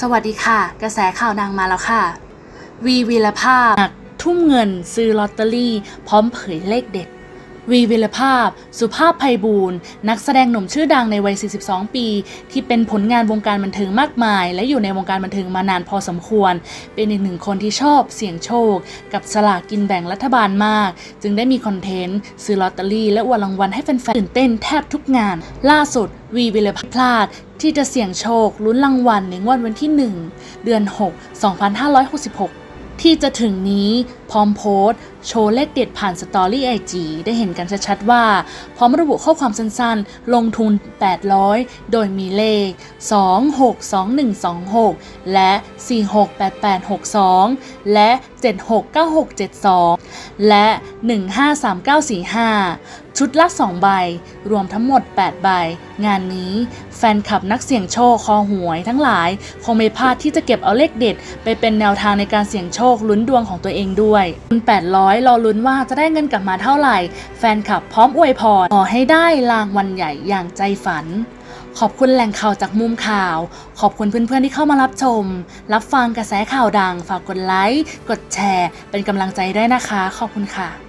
สวัสดีค่ะ กระแสข่าวดังมาแล้วค่ะ วีวีรภาพทุ่มเงินซื้อลอตเตอรี่ พร้อมเผยเลขเด็ด วีวิลภาพ สุภาพไพบูลย์นักแสดงหนุ่มชื่อดังในวัย 42 ปี ที่เป็นผลงานวงการบันเทิงมากมาย และอยู่ในวงการบันเทิงมานานพอสมควร เป็นอีกหนึ่งคนที่ชอบเสี่ยงโชค กับสลากกินแบ่งรัฐบาลมาก จึงได้มีคอนเทนต์ซื้อลอตเตอรี่และอวดรางวัลให้แฟนๆตื่นเต้นแทบทุกงาน ล่าสุดวีวิลภาพพลาดที่จะเสี่ยงโชคลุ้นรางวัลในงวดวันที่ 1 เดือน 6 2566 ที่จะถึงนี้พร้อมโพสโชว์เลขเด็ดผ่านสตอรี่ไอจีได้เห็นกันชัดๆว่า พร้อมระบุข้อความสั้นๆ ลงทุน 800 โดยมีเลข 262126 และ 468862 และ 769672 และ 153945 ชุดละ 2 ใบ รวมทั้งหมด 8 ใบ งานนี้แฟนคลับนักเสี่ยงโชคคอหวยทั้งหลาย คงไม่พลาดที่จะเก็บเอาเลขเด็ด ไปเป็นแนวทางในการเสี่ยงโชคลุ้นดวงของตัวเองด้วยคุณ800 รอลุ้นว่าจะได้เงินกลับมาเท่าไหร่ แฟนคลับพร้อมอวยพรขอให้ได้รางวัลใหญ่อย่างใจฝัน ขอบคุณแหล่งข่าวจากมุมข่าว ขอบคุณเพื่อนๆที่เข้ามารับชม รับฟังกระแสข่าวดัง ฝากกดไลค์ กดแชร์ เป็นกำลังใจด้วยนะคะ ขอบคุณค่ะ